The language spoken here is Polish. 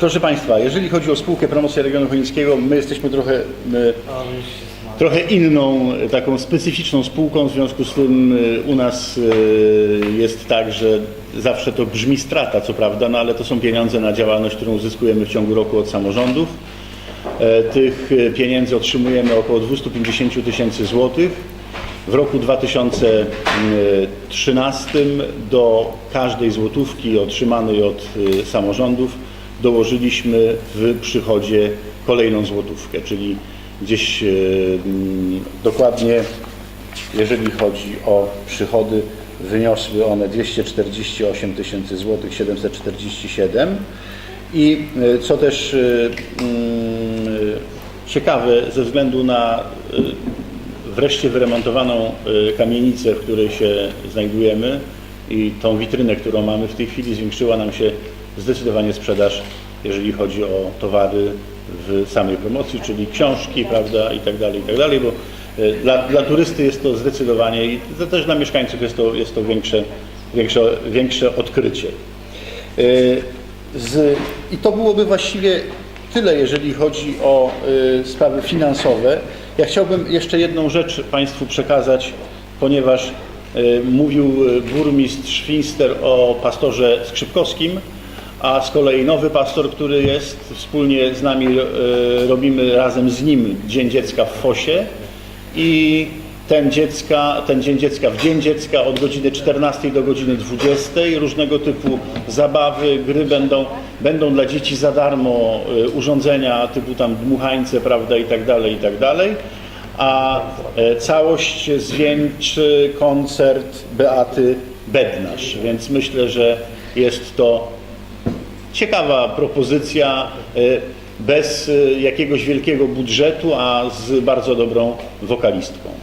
proszę Państwa, jeżeli chodzi o spółkę Promocja Regionu Chojnickiego, my jesteśmy trochę, trochę inną, taką specyficzną spółką, w związku z tym e, u nas e, jest tak, że zawsze to brzmi strata, co prawda, no ale to są pieniądze na działalność, którą uzyskujemy w ciągu roku od samorządów. E, Tych e, pieniędzy otrzymujemy około 250 tysięcy złotych. W roku 2013 do każdej złotówki otrzymanej od samorządów dołożyliśmy w przychodzie kolejną złotówkę, czyli gdzieś e, mm, dokładnie, jeżeli chodzi o przychody, wyniosły one 248 tysięcy złotych 747 i e, co też e, mm, ciekawe ze względu na wreszcie wyremontowaną kamienicę, w której się znajdujemy i tą witrynę, którą mamy w tej chwili, zwiększyła nam się zdecydowanie sprzedaż, jeżeli chodzi o towary w samej promocji, czyli książki, prawda, i tak dalej, i tak dalej, bo e, dla, dla turysty jest to zdecydowanie i to też dla mieszkańców jest to, jest to większe, większe, większe odkrycie. E, Z, I to byłoby właściwie tyle, jeżeli chodzi o y, sprawy finansowe. Ja chciałbym jeszcze jedną rzecz Państwu przekazać, ponieważ mówił burmistrz Finster o pastorze Skrzypkowskim, a z kolei nowy pastor, który jest, wspólnie z nami y, robimy razem z nim Dzień Dziecka w Fosie i ten, dziecka, ten Dzień Dziecka w Dzień Dziecka od godziny 14 do godziny 20. Różnego typu zabawy, gry będą, będą dla dzieci za darmo, y, urządzenia typu tam dmuchańce, prawda, i tak dalej, i tak dalej. A e, całość zwieńczy koncert Beaty Bednarz, więc myślę, że jest to ciekawa propozycja e, bez e, jakiegoś wielkiego budżetu, a z bardzo dobrą wokalistką.